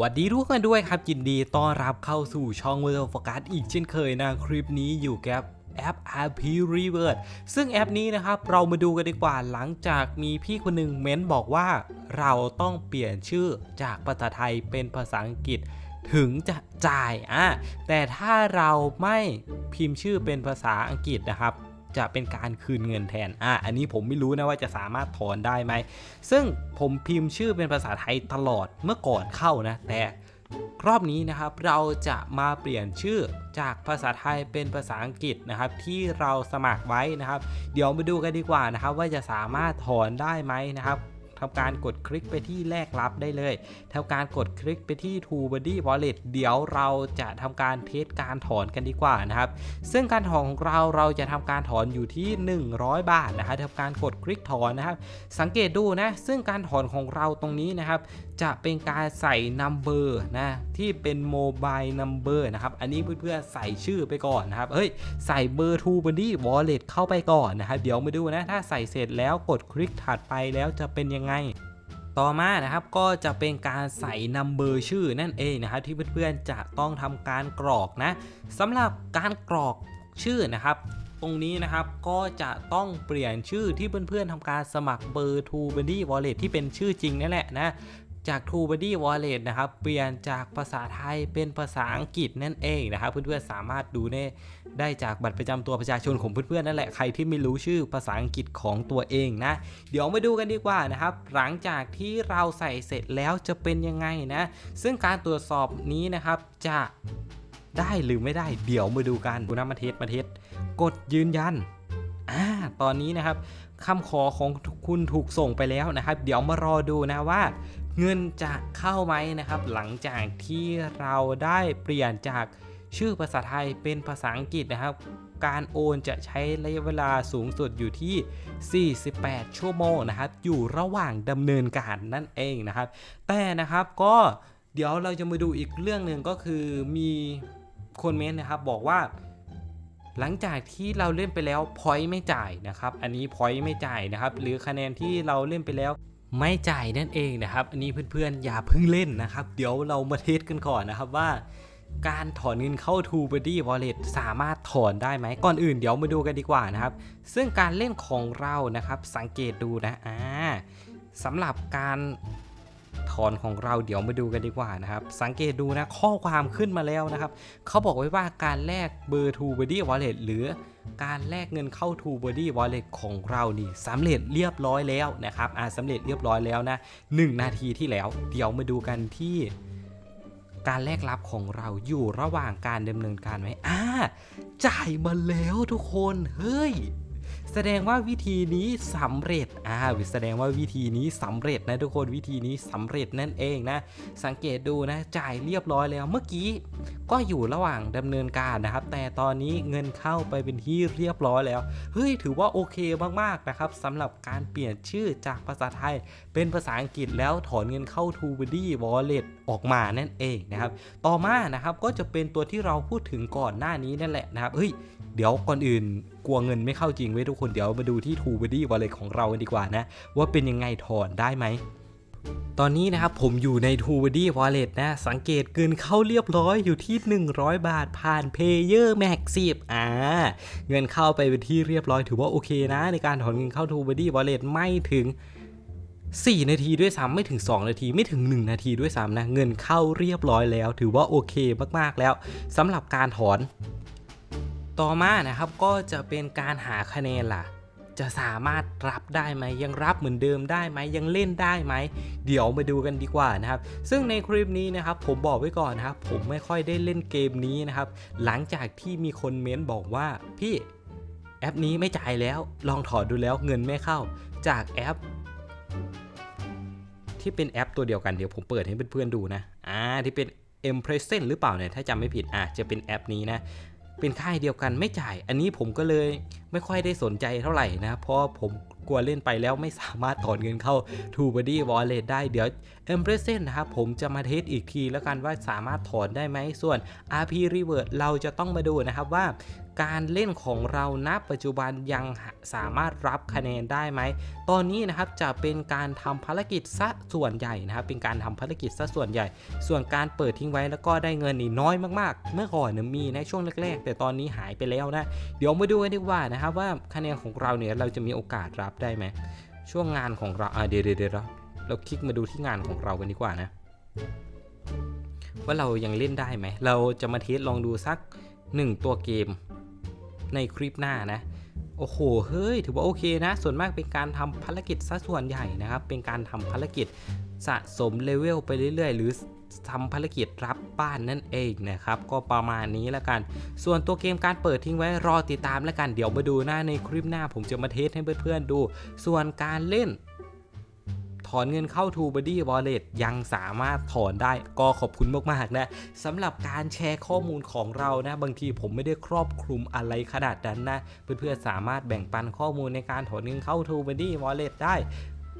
วัสดีทุกคนด้วยครับ ยินดีต้อนรับเข้าสู่ช่อง World of Focus อีกเช่นเคยนะ คลิปนี้อยู่กับแอป RP Revert ซึ่งแอปนี้นะครับ เรามาดูกันดีกว่าหลังจากมีพี่คนหนึ่งเม้นบอกว่า เราต้องเปลี่ยนชื่อจากภาษาไทยเป็นภาษาอังกฤษถึงจะจ่ายอะแต่ถ้าเราไม่พิมพ์ชื่อเป็นภาษาอังกฤษนะครับ จะเป็นการคืนเงินแทน อะ อันนี้ผมไม่รู้นะว่าจะสามารถถอนได้ไหม ซึ่งผมพิมพ์ชื่อเป็นภาษาไทยตลอดเมื่อก่อนเข้านะ แต่รอบนี้นะครับเราจะมาเปลี่ยนชื่อจากภาษาไทยเป็นภาษาอังกฤษนะครับ ที่เราสมัครไว้นะครับ เดี๋ยวมาดูกันดีกว่านะครับ ว่าจะสามารถถอนได้ไหมนะครับ ทำการกดคลิกไปที่แลกรับได้เลยทำการกดคลิกไปที่ TrueBuddy Wallet เดี๋ยวเราจะทำการเทสการถอนกันดีกว่านะครับ ซึ่งการถอนของเราเราจะทำการถอนอยู่ที่ 100 บาทนะครับทำการกดคลิกถอนนะครับ สังเกตดูนะ ซึ่งการถอนของเราตรงนี้นะครับ จะเป็นการใส่นัมเบอร์นะที่เป็นโมบายนัมเบอร์นะครับ อันนี้เพื่อนๆใส่ชื่อไปก่อนนะครับ เฮ้ย ใส่เบอร์ True Buddy Wallet เข้าไปก่อนนะครับ เดี๋ยวมาดูนะ ถ้าใส่เสร็จแล้วกดคลิกถัดไปแล้วจะเป็นยังไงต่อมานะครับก็จะเป็นการใส่นัมเบอร์ชื่อนั่นเองนะครับที่เพื่อนๆจะต้องทำการกรอกนะสำหรับการกรอกชื่อนะครับตรงนี้นะครับก็จะต้องเปลี่ยนชื่อที่เพื่อนๆทำการสมัครเบอร์ True Buddy Wallet ที่เป็นชื่อจริงนั่นแหละนะ จาก True Buddy Wallet นะครับ เปลี่ยนจากภาษาไทยเป็นภาษาอังกฤษนั่นเองนะครับ เพื่อนๆสามารถดูได้จากบัตรประจำตัวประชาชนของเพื่อนๆนั่นแหละ ใครที่ไม่รู้ชื่อภาษาอังกฤษของตัวเองนะ เดี๋ยวมาดูกันดีกว่านะครับ หลังจากที่เราใส่เสร็จแล้วจะเป็นยังไงนะ ซึ่งการตรวจสอบนี้นะครับจะได้หรือไม่ได้เดี๋ยวมาดูกันดูนะมาเทสมาเทสกดยืนยันอ่าตอนนี้นะครับคำขอของคุณถูกส่งไปแล้วนะครับ เดี๋ยวมารอดูนะว่า เงินจะเข้าไหมนะครับ หลังจากที่เราได้เปลี่ยนจากชื่อภาษาไทยเป็นภาษาอังกฤษนะครับ การโอนจะใช้ระยะเวลาสูงสุดอยู่ที่ 48 ชั่วโมงนะครับ อยู่ระหว่างดำเนินการนั่นเองนะครับ แต่นะครับก็เดี๋ยวเราจะมาดูอีกเรื่องหนึ่งก็คือมีคนเมนต์นะครับบอกว่า หลังจากที่เราเล่นไปแล้วพอยต์ไม่จ่ายนะครับ อันนี้พอยต์ไม่จ่ายนะครับ หรือคะแนนที่เราเล่นไปแล้ว ไม่จ่ายนั่นเองนะครับ อันนี้เพื่อนๆอย่าเพิ่งเล่นนะครับ เดี๋ยวเรามาเทสกันก่อนนะครับว่า การถอนเงินเข้า True Buddy Wallet สามารถถอนได้ไหมก่อนอื่นเดี๋ยวมาดูกันดีกว่านะครับ ซึ่งการเล่นของเรานะครับสังเกตดูนะอ่าสำหรับการถอนของเราเดี๋ยวมาดูกันดีกว่านะครับ สังเกตดูนะข้อความขึ้นมาแล้วนะครับ เขาบอกไว้ว่าการแลกเบอร์ True Buddy Wallet หรือ การแลกเงินเข้า True Body Wallet ของเรานี่สำเร็จเรียบร้อยแล้วนะครับอ่าสำเร็จเรียบร้อยแล้วนะ1นาทีที่แล้ว เดี๋ยวมาดูกันที่การแลกรับของเราอยู่ระหว่างการดำเนินการไหมอ่าจ่ายมาแล้วทุกคน เฮ้ย แสดงว่าวิธีนี้สำเร็จอ่าแสดงว่าวิธีนี้สำเร็จนะทุกคนวิธีนี้สำเร็จนั่นเองนะ สังเกตดูนะจ่ายเรียบร้อยแล้วเมื่อกี้ ก็อยู่ระหว่างดำเนินการนะครับ แต่ตอนนี้เงินเข้าไปเป็นที่เรียบร้อยแล้วเฮ้ยถือว่าโอเคมากๆนะครับสำหรับการเปลี่ยนชื่อจากภาษาไทย เป็นภาษาอังกฤษแล้วถอนเงินเข้า t o b o d y Wallet ออกมานั่นเองนะครับ ต่อมานะครับก็จะเป็นตัวที่เราพูดถึงก่อนหน้านี้นั่นแหละนะครับเฮ้ย เดี๋ยวก่อนอื่นกลัวเงินไม่เข้าจริงไว้ทุกคนเดี๋ยวมาดูที่ t o b o d y Wallet ของเรากันดีกว่านะ ว่าเป็นยังไงถอนได้ไหมตอนนี้นะครับผมอยู่ใน t o b o d y Wallet นะ สังเกตเงินเข้าเรียบร้อยอยู่ที่ 100 บาทผ่าน Payer Max 10อ่าเงินเข้าไปเป็นที่เรียบร้อยถือว่าโอเคนะ ในการถอนเงินเข้า t o b o d y Wallet ไม่ถึง 4 นาทีด้วยซ้ำไม่ถึง 2 นาทีไม่ถึง 1 นาทีด้วยซ้ำนะ เงินเข้าเรียบร้อยแล้ว ถือว่าโอเคมากๆแล้วสำหรับการถอน ต่อมานะครับก็จะเป็นการหาคะแนนล่ะ จะสามารถรับได้ไหมยังรับเหมือนเดิมได้ไหมยังเล่นได้ไหม เดี๋ยวมาดูกันดีกว่านะครับ ซึ่งในคลิปนี้นะครับผมบอกไว้ก่อนนะครับ ผมไม่ค่อยได้เล่นเกมนี้นะครับ หลังจากที่มีคนเม้นบอกว่าพี่แอปนี้ไม่จ่ายแล้ว ลองถอดดูแล้วเงินไม่เข้าจากแอป ที่เป็นแอปตัวเดียวกันเดี๋ยวผมเปิดให้เพื่อนๆดูนะอ่าที่เป็น m p r e s e n หรือเปล่าเนี่ยถ้าจำไม่ผิดอะจะเป็นแอปนี้นะ เป็นค่ายเดียวกันไม่จ่าย อันนี้ผมก็เลย ไม่ค่อยได้สนใจเท่าไหร่นะ เพราะผมกลัวเล่นไปแล้วไม่สามารถถอนเงินเข้า t o b o d y Wallet ได้เดี๋ยว e m p r e s s e n นะครับผมจะมาเทสอีกทีแล้วกันว่าสามารถถอนได้ไหมส่วน RP Revert เราจะต้องมาดูนะครับว่าการเล่นของเราณปัจจุบันยังสามารถรับคะแนนได้ไหม ตอนนี้นะครับจะเป็นการทำภารกิจซะส่วนใหญ่นะครับเป็นการทำภารกิจซะส่วนใหญ่ ส่วนการเปิดทิ้งไว้แล้วก็ได้เงินนี่น้อยมากๆ เมื่อก่อนมีในช่วงแรกๆ แต่ตอนนี้หายไปแล้วนะ เดี๋ยวมาดูกันดีกว่านะครับว่าคะแนนของเราเนี่ยเราจะมีโอกาสรับได้ไหมช่วงงานของเราเดี๋ยวเดี๋ยวเดี๋ยวเราคลิกมาดูที่งานของเรากันดีกว่านะ ว่าเรายังเล่นได้ไหม เราจะมาเทสลองดูสัก 1 ตัวเกมในคลิปหน้านะ โอ้โห เฮ้ย ถือว่าโอเคนะ ส่วนมากเป็นการทำภารกิจซะส่วนใหญ่นะครับ เป็นการทำภารกิจสะสมเลเวลไปเรื่อยๆ หรือ ทำภารกิจรับบ้านนั่นเองนะครับ ก็ประมาณนี้แล้วกัน ส่วนตัวเกมการเปิดทิ้งไว้รอติดตามแล้วกัน เดี๋ยวมาดูหน้าในคลิปหน้า ผมจะมาเทสให้เพื่อนๆดู ส่วนการเล่นถอนเงินเข้า t o b o d y Wallet ยังสามารถถอนได้ก็ขอบคุณมากๆนะสำหรับการแชร์ข้อมูลของเรานะบางทีผมไม่ได้ครอบคลุมอะไรขนาดนั้นนะ เพื่อนๆสามารถแบ่งปันข้อมูลในการถอนเงินเข้า t o b o d y Wallet ได้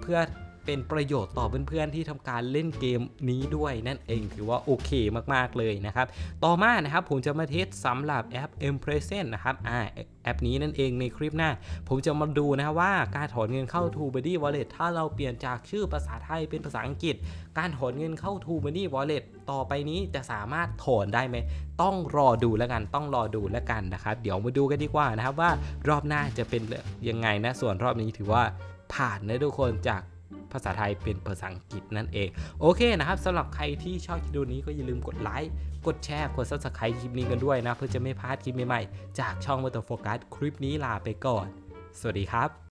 เพื่อ เป็นประโยชน์ต่อเพื่อนๆที่ทำการเล่นเกมนี้ด้วยนั่นเองถือว่าโอเคมากๆเลยนะครับ ต่อมานะครับผมจะมาเทสสำหรับแอป m p r e s e n นะครับอ่าแอปนี้นั่นเองในคลิปหน้า ผมจะมาดูนะว่าการถอนเงินเข้า t o b o d y Wallet ถ้าเราเปลี่ยนจากชื่อภาษาไทยเป็นภาษาอังกฤษ การถอนเงินเข้า t o b o d y Wallet ต่อไปนี้จะสามารถถอนได้ไหม ต้องรอดูแล้วกันต้องรอดูแล้วกันนะครับ เดี๋ยวมาดูกันดีกว่านะครับว่ารอบหน้าจะเป็นยังไงนะส่วนรอบนี้ถือว่าผ่านนะทุกคนจาก ภาษาไทยเป็นภาษาอังกฤษนั่นเอง โอเคนะครับสำหรับใครที่ชอบคลิปนี้ก็อย่าลืมกดไลค์กดแชร์กด subscribe คลิปนี้กันด้วยนะ เพื่อจะไม่พลาดคลิปใหม่ๆ จากช่อง m o t o Focus คลิปนี้ลาไปก่อน สวัสดีครับ